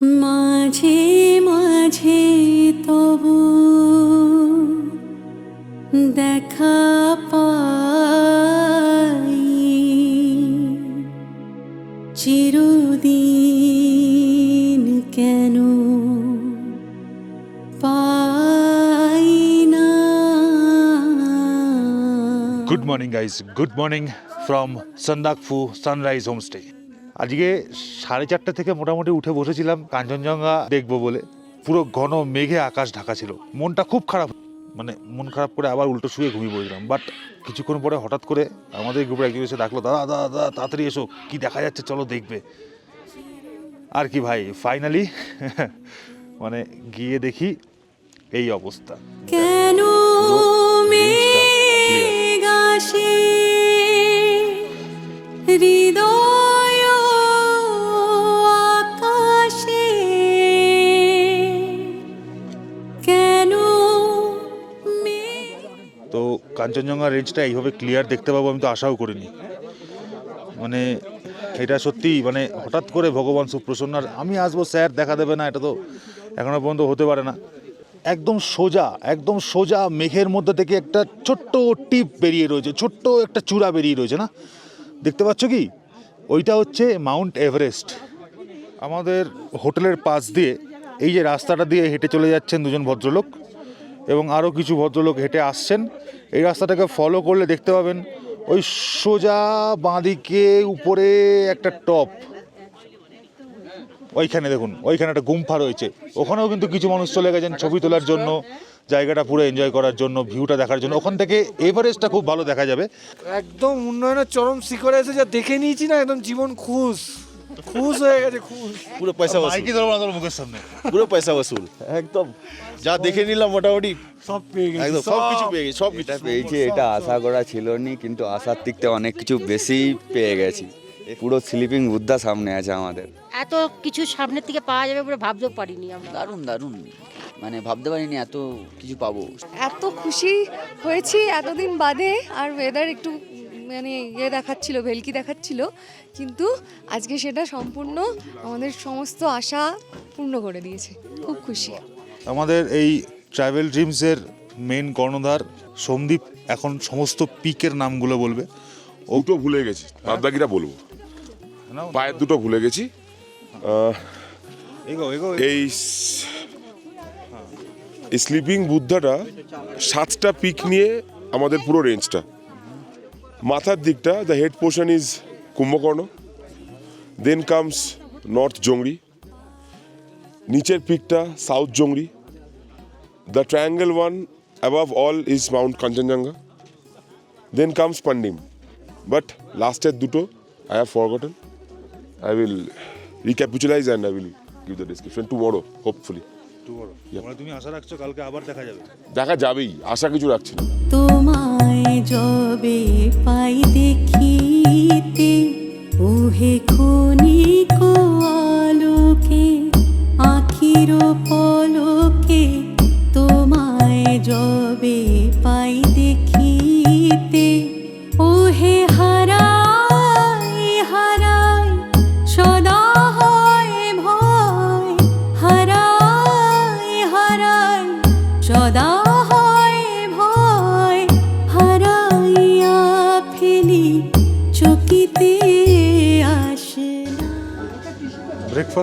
মাঝে মাঝে তবু দেখা পাই। চিরদিন কেন পাই না? Good morning guys good morning from Sandakphu sunrise homestay আজকে সাড়ে চারটে থেকে মোটামুটি উঠে বসেছিলাম কাঞ্চনজঙ্ঘা দেখব বলে। পুরো ঘন মেঘে আকাশ ঢাকা ছিল। মনটা খুব খারাপ। মানে মন খারাপ করে আবার উল্টো শুয়ে ঘুমিয়ে পড়েছিলাম। বাট কিছুক্ষণ পরে হঠাৎ করে আমাদের গ্রুপের একজন এসে ডাকলো দাদা দাদা দাদা তাড়াতাড়ি এসো। কি দেখা যাচ্ছে? চলো দেখবে। আর কি ভাই ফাইনালি মানে গিয়ে দেখি এই অবস্থা। কেন হৃদয় কাঞ্চনজঙ্ঘা রেঞ্জটা এইভাবে ক্লিয়ার দেখতে পাবো, আমি তো আশাও করিনি। মানে এটা সত্যি মানে হঠাৎ করে ভগবান সুপ্রসন্ন, আর আমি আসব স্যার, দেখা দেবে না, এটা তো এখনও পর্যন্ত হতে পারে না। একদম সোজা একদম সোজা মেঘের মধ্যে থেকে একটা ছোট্ট টিপ বেরিয়ে রয়েছে, ছোট্ট একটা চূড়া বেরিয়ে রয়েছে, না? দেখতে পাচ্ছ কি? ওইটা হচ্ছে মাউন্ট এভারেস্ট। আমাদের হোটেলের পাশ দিয়ে, এই যে রাস্তাটা দিয়ে হেঁটে চলে যাচ্ছেন দুজন ভদ্রলোক এবং আরও কিছু ভদ্রলোক হেঁটে আসছেন। এই রাস্তাটাকে ফলো করলে দেখতে পাবেন ওই সোজা বাঁদিকে উপরে একটা টপ ওইখানে দেখুন, ওইখানে একটা গুম্ফা রয়েছে। ওখানেও কিন্তু কিছু মানুষ চলে গেছেন ছবি তোলার জন্য, জায়গাটা পুরো এনজয় করার জন্য ভিউটা দেখার জন্য। ওখান থেকে এভারেস্টটা খুব ভালো দেখা যাবে। একদম উন্নয়নের চরম শিখরে এসে যা দেখে নিয়েছি না, একদম জীবন খুশ। খুশ হয়ে গেছে খুশ। পুরো পয়সা মাইকি ধরবো না তোর মুখের সামনে। পুরো পয়সা বসুল একদম। যা দেখে নিলাম মোটামুটি। সব পেয়ে গেছি একদম সব কিছু পেয়ে গেছি সব কিছু পেয়েছি এটা আশা করা ছিল নি কিন্তু আশার দিক থেকে অনেক কিছু বেশি পেয়ে গেছি। পুরো স্লিপিং বুদ্ধা সামনে আছে আমাদের। এত কিছু সামনের থেকে পাওয়া যাবে বলে ভাবতেও পারিনি আমরা। দারুণ দারুণ। মানে ভাবতে পারিনি এত কিছু পাবো। এত খুশি হয়েছি এতদিন বাদে আর ওয়েদার একটু মানে ইয়ে দেখাচ্ছিল ভেলকি দেখাচ্ছিল। কিন্তু আজকে সেটা সম্পূর্ণ আমাদের সমস্ত আশা পূর্ণ করে দিয়েছে। খুব খুশি। আমাদের এই ট্রাভেল ড্রিমসের মেন কর্ণধার সন্দীপ এখন সমস্ত পিকের নামগুলো বলবে। দুটো ভুলে গেছি বাদ বাকিটা বলব পায়ের দুটো ভুলে গেছি। এই স্লিপিং বুদ্ধাটা সাতটা পিক নিয়ে আমাদের পুরো রেঞ্জটা মাথার দিকটা the head portion is Kumbhakarna then comes north Dzongri নিচের পিকটা south Dzongri the triangle one above all is Mount Kanchenjunga then comes Pandim but লাস্টের দুটো I have forgotten I will recapitalize and I will give the description tomorrow, hopefully. তোমরা তুমি আশা রাখছো কালকে আবার দেখা যাবে। দেখা যাবেই আশা কিছু রাখছি না। তোমায় যবে পাই দেখিতে ওহে ক্ষণিক আলোকে আখির পলকে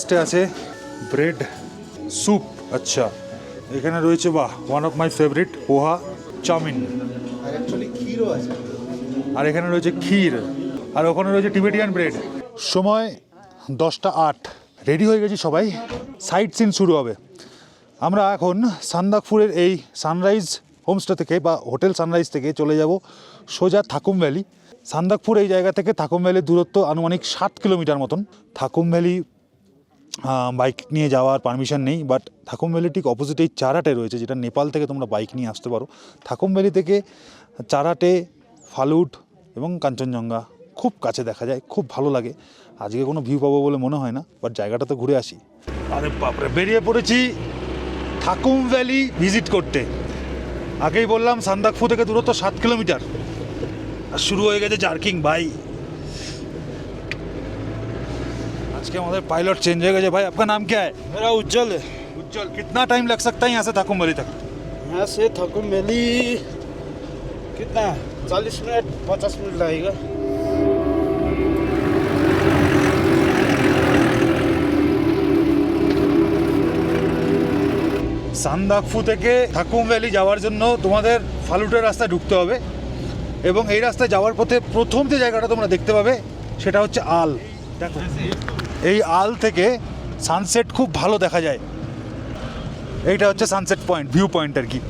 ব্রেকফাস্টে আছে ব্রেড স্যুপ আচ্ছা। এখানে রয়েছে বাহ one of my favourite poha chowmein. আর এখানে রয়েছে ক্ষীর। আর ওখানে রয়েছে টিবেটিয়ান ব্রেড সময় দশটা আট। রেডি হয়ে গেছি সবাই? সাইট সিন শুরু হবে। আমরা এখন সান্দাকপুরের এই সানরাইজ হোমস্টে থেকে বা হোটেল সানরাইজ থেকে চলে যাব সোজা থাকুম ভ্যালি সান্দাকপুর এই জায়গা থেকে থাকুম ভ্যালির দূরত্ব আনুমানিক ষাট কিলোমিটার মতন। থাকুম ভ্যালি বাইক নিয়ে যাওয়ার পারমিশন নেই বাট থাকুম ভ্যালি ঠিক অপোজিট এই চারাটে রয়েছে, যেটা নেপাল থেকে তোমরা বাইক নিয়ে আসতে পারো। থাকুম ভ্যালি থেকে চারাটে ফালুট এবং কাঞ্চনজঙ্ঘা খুব কাছে দেখা যায়, খুব ভালো লাগে। আজকে কোনো ভিউ পাবো বলে মনে হয় না বাট জায়গাটা তো ঘুরে আসি। আরে বাপরে, বেরিয়ে পড়েছি থাকুম ভ্যালি ভিজিট করতে। আগেই বললাম, সান্দাকফু থেকে দূরত্ব সাত কিলোমিটার আর শুরু হয়ে গেছে জার্কিং ভাই आज के हमारे पायलट चेंज हो गए भाई आपका नाम क्या है मेरा उज्जवल है उज्जवल कितना टाइम लग सकता है यहाँ से थाकुमली तक यहाँ से थाकुमली कितना चालीस मिनट पचास मिनट लगेगा সান্দাকফু থেকে থাকুম ভ্যালি যাওয়ার জন্য তোমাদের ফালুটের রাস্তায় ঢুকতে হবে এবং এই রাস্তায় যাওয়ার পথে প্রথম যে জায়গাটা তোমরা দেখতে পাবে সেটা হচ্ছে আল দেখো এই আল থেকে সানসেট খুব ভালো দেখা যায়। এইটা হচ্ছে সানসেট পয়েন্ট ভিউ পয়েন্ট আর কি।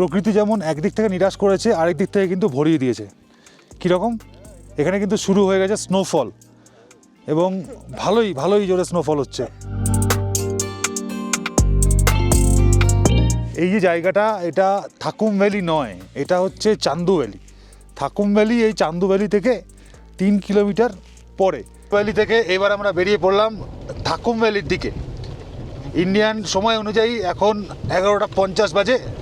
প্রকৃতি যেমন একদিক থেকে নিরাশ করেছে, আরেক দিক থেকে কিন্তু ভরিয়ে দিয়েছে। কীরকম? এখানে কিন্তু শুরু হয়ে গেছে স্নোফল এবং ভালোই ভালোই জোরে স্নোফল হচ্ছে। এই যে জায়গাটা, এটা থাকুম ভ্যালি নয়, এটা হচ্ছে চান্দু ভ্যালি। থাকুম ভ্যালি, এই চান্দু ভ্যালি থেকে তিন কিলোমিটার পরে। ভ্যালি থেকে এবার আমরা বেরিয়ে পড়লাম থাকুম ভ্যালির দিকে। ইন্ডিয়ান সময় অনুযায়ী এখন এগারোটা পঞ্চাশ বাজে।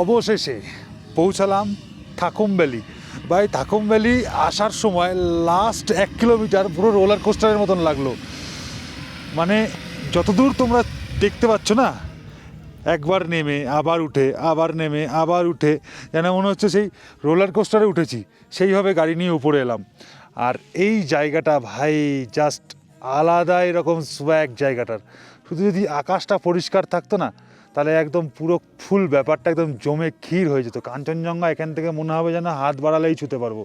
অবশেষে পৌঁছালাম থাকুম ভ্যালি। ভাই, থাকুম ভ্যালি আসার সময় লাস্ট এক কিলোমিটার পুরো রোলার কোস্টারের মতন লাগল। মানে যতদূর তোমরা দেখতে পাচ্ছ না, একবার নেমে, আবার উঠে, আবার নেমে, আবার উঠে, যেন মনে হচ্ছে সেই রোলার কোস্টারে উঠেছি, সেইভাবে গাড়ি নিয়ে উপরে এলাম। আর এই জায়গাটা ভাই জাস্ট আলাদা এরকম সোয়াগ জায়গাটার। শুধু যদি আকাশটা পরিষ্কার থাকতো না তাহলে একদম পুরো ফুল ব্যাপারটা একদম জমে ক্ষীর হয়ে যেত। কাঞ্চনজঙ্ঘা এখান থেকে মনে হবে যেন হাত বাড়ালেই ছুতে পারব।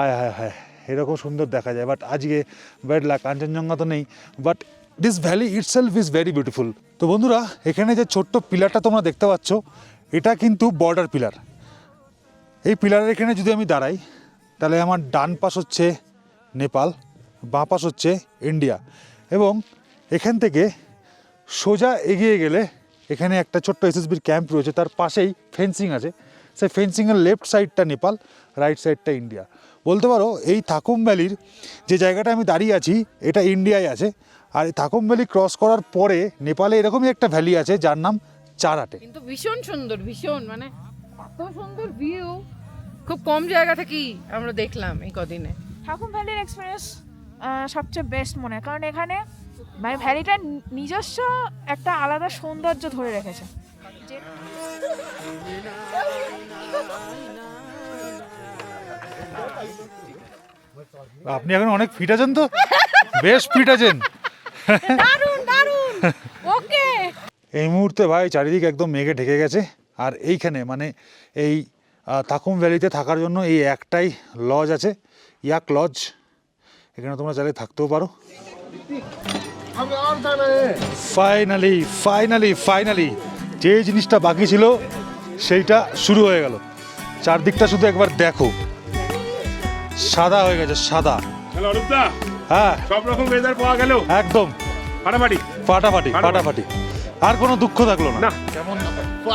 আয় হায় হায়, এরকম সুন্দর দেখা যায়। বাট আজকে ব্যাড লাক কাঞ্চনজঙ্ঘা তো নেই। But this valley itself is very beautiful তো বন্ধুরা, এখানে যে ছোট্ট পিলারটা তোমরা দেখতে পাচ্ছ, এটা কিন্তু বর্ডার পিলার এই পিলারের এখানে যদি আমি দাঁড়াই, তাহলে আমার ডান পাশ হচ্ছে নেপাল, বাঁ পাশ হচ্ছে ইন্ডিয়া। এবং এখান থেকে সোজা এগিয়ে গেলে এখানে একটা ছোট্ট এসএসবির ক্যাম্প রয়েছে তার পাশেই ফেন্সিং আছে। সেই ফেন্সিংয়ের লেফট সাইডটা নেপাল রাইট সাইডটা ইন্ডিয়া। বলতে পারো এই থাকুম ভ্যালির যে জায়গাটা আমি দাঁড়িয়ে আছি এটা ইন্ডিয়ায় আছে। আর এই থাকুম ভ্যালি ক্রস করার পরে নেপালে এরকমই একটা ভ্যালি আছে যার নাম চারাটে। কিন্তু ভীষণ সুন্দর ভীষণ মানে এত সুন্দর ভিউ খুব কম জায়গা থেকেই আমরা দেখলাম এই কদিনে। ঠাকুর ভ্যালির এক্সপিরিয়েন্স সবচেয়ে বেস্ট মনে হয়। কারণ এখানে মানে ভ্যালিটা নিজস্ব একটা আলাদা সৌন্দর্য ধরে রেখেছে। আপনি এখন অনেক ফিট আছেন তো? বেশ ফিট আছেন। ওকে। এই মুহূর্তে ভাই চারিদিক একদম মেঘে ঢেকে গেছে। আর এইখানে মানে এই থাকুম ভ্যালিতে থাকার জন্য এই একটাই লজ আছে। ইয়াক লজ। এখানে তোমরা চাইলে থাকতেও পারো। ফাইনালি ফাইনালি ফাইনালি যে জিনিসটা বাকি ছিল সেইটা শুরু হয়ে গেল। চারদিকটা শুধু একবার দেখো। সাদা হয়ে গেছে সাদা। হ্যাঁ। সব রকম ওয়েদার পাওয়া গেল? একদম। ফাটাফাটি। ফাটাফাটি ফাটাফাটি। আর কোনো দুঃখ থাকল না। না। কেমন?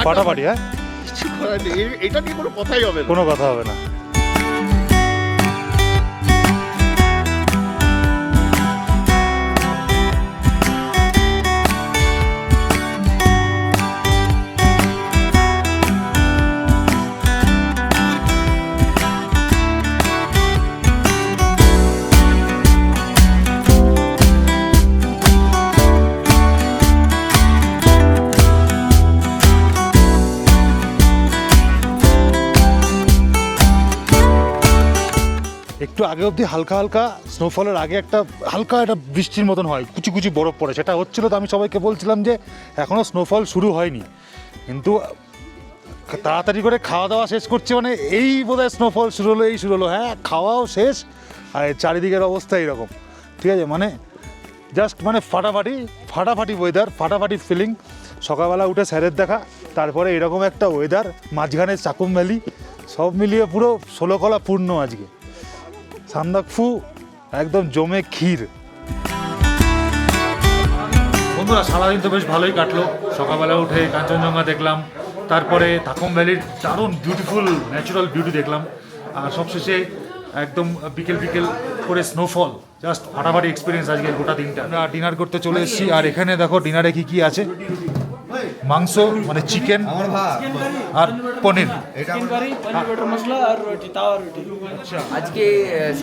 ফাটাফাটি হ্যাঁ। কিছু করার নেই। এ- এটা নিয়ে কোনো কথাই হবে কোনো কথা হবে না। একটু আগে অবধি হালকা হালকা স্নোফলের আগে একটা হালকা একটা বৃষ্টির মতন হয়, কুচি কুচি বরফ পড়ে। সেটা হচ্ছিল তো আমি সবাইকে বলছিলাম যে এখনও স্নোফল শুরু হয়নি। কিন্তু তাড়াতাড়ি করে খাওয়া দাওয়া শেষ করছে মানে এই বোধহয় স্নোফল শুরু হলো, এই শুরু হলো। হ্যাঁ খাওয়াও শেষ, আর চারিদিকের অবস্থা এইরকম। ঠিক আছে মানে জাস্ট মানে ফাটাফাটি ফাটাফাটি ওয়েদার ফাটাফাটি ফিলিং সকালবেলা উঠে স্যারের দেখা, তারপরে এরকম একটা ওয়েদার মাঝখানে চাকুম ভ্যালি সব মিলিয়ে পুরো ষোলোকলা পূর্ণ আজকে। সান্দাকফু একদম জমে ক্ষীর। বন্ধুরা, সারাদিন তো বেশ ভালোই কাটলো। সকালবেলা উঠে কাঞ্চনজঙ্ঘা দেখলাম, তারপরে থাকম ভ্যালির দারুণ বিউটিফুল ন্যাচারাল বিউটি দেখলাম। আর সবশেষে একদম বিকেল বিকেল করে স্নোফল জাস্ট ফাটাফাটি এক্সপিরিয়েন্স আজকে গোটা দিনটা। আমরা ডিনার করতে চলে এসেছি, আর এখানে দেখো ডিনারে কি কি আছে। মাংস মানে চিকেন আর পনির। আজকে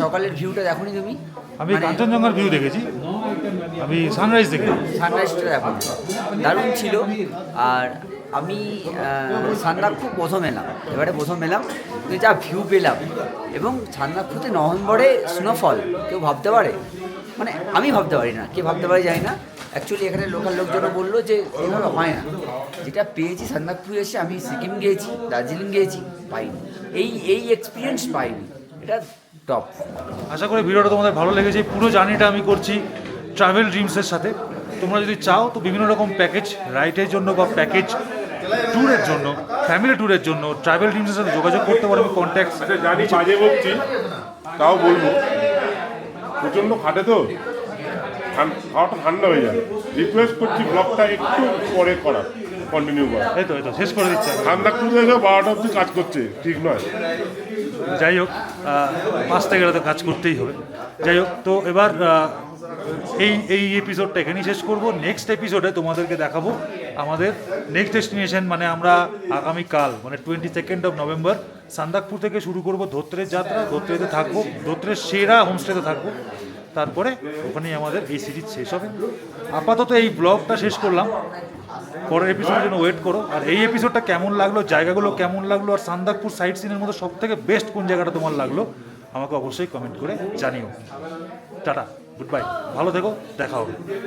সকালের ভিউটা দেখোনি তুমি? আমি কাঞ্চনজঙ্ঘার ভিউ দেখেছি। আমি সানরাইজ দেখেছি। সানরাইজটা দেখো দারুণ ছিল। আর আমি সান্দাকফু প্রথম এলাম। এবারে প্রথম এলাম যা ভিউ পেলাম। এবং সান্দাকফুতে নভেম্বরে স্নোফল কেউ ভাবতে পারে? মানে আমি ভাবতে পারি না। কে ভাবতে পারি জানি না। অ্যাকচুয়ালি এখানে লোকাল লোকজনও বলল যে এভাবে হয় না। যেটা পেয়েছি সান্দাকফু এসে আমি সিকিম গিয়েছি দার্জিলিং গিয়েছি পাইনি। এই এই এক্সপিরিয়েন্স পাইনি। এটা টপ আশা করি ভিডিওটা তোমাদের ভালো লেগেছে। পুরো জার্নিটা আমি করছি ট্রাভেল ড্রিমসের সাথে। তোমরা যদি চাও তো বিভিন্ন রকম প্যাকেজ রাইডের জন্য বা প্যাকেজ ট্যুরের জন্য ফ্যামিলি ট্যুরের জন্য ট্রাভেল ড্রিমসের সাথে যোগাযোগ করতে পারো। আমি কন্ট্যাক্ট আচ্ছা জানি বাজে বকছি। তাও বলব। প্রচণ্ড খাটে তো। খাওয়াটা ঠান্ডা হয়ে যায় রিকোয়েস্ট করছি ব্লগটা একটু পরে করা কন্টিনিউ করা এই তো এই তো শেষ করে দিচ্ছি। ঠান্ডা খুঁজে এসে বারোটা অব্দি কাজ করছে ঠিক নয়। যাই হোক বাঁচতে গেলে তো কাজ করতেই হবে। যাই হোক তো এবার এই এই এপিসোডটা এখানেই শেষ করব। নেক্সট এপিসোডে তোমাদেরকে দেখাবো আমাদের নেক্সট ডেস্টিনেশন মানে আমরা আগামীকাল মানে twenty second of November Sandakphu থেকে শুরু করব ধোত্রের যাত্রা। ধোত্রেতে থাকব ধোত্রের সেরা হোমস্টেতে থাকব। তারপরে ওখানেই আমাদের এই সিরিজ শেষ হবে। আপাতত এই ব্লগটা শেষ করলাম। পরের এপিসোডের জন্য ওয়েট করো। আর এই এপিসোডটা কেমন লাগল, জায়গাগুলো কেমন লাগল, আর সান্দাকপুর সাইট সিনের মধ্যে সব থেকে বেস্ট কোন জায়গাটা তোমার লাগল, আমাকে অবশ্যই কমেন্ট করে জানিও। টাটা গুড বাই ভালো থেকো, দেখা হবে।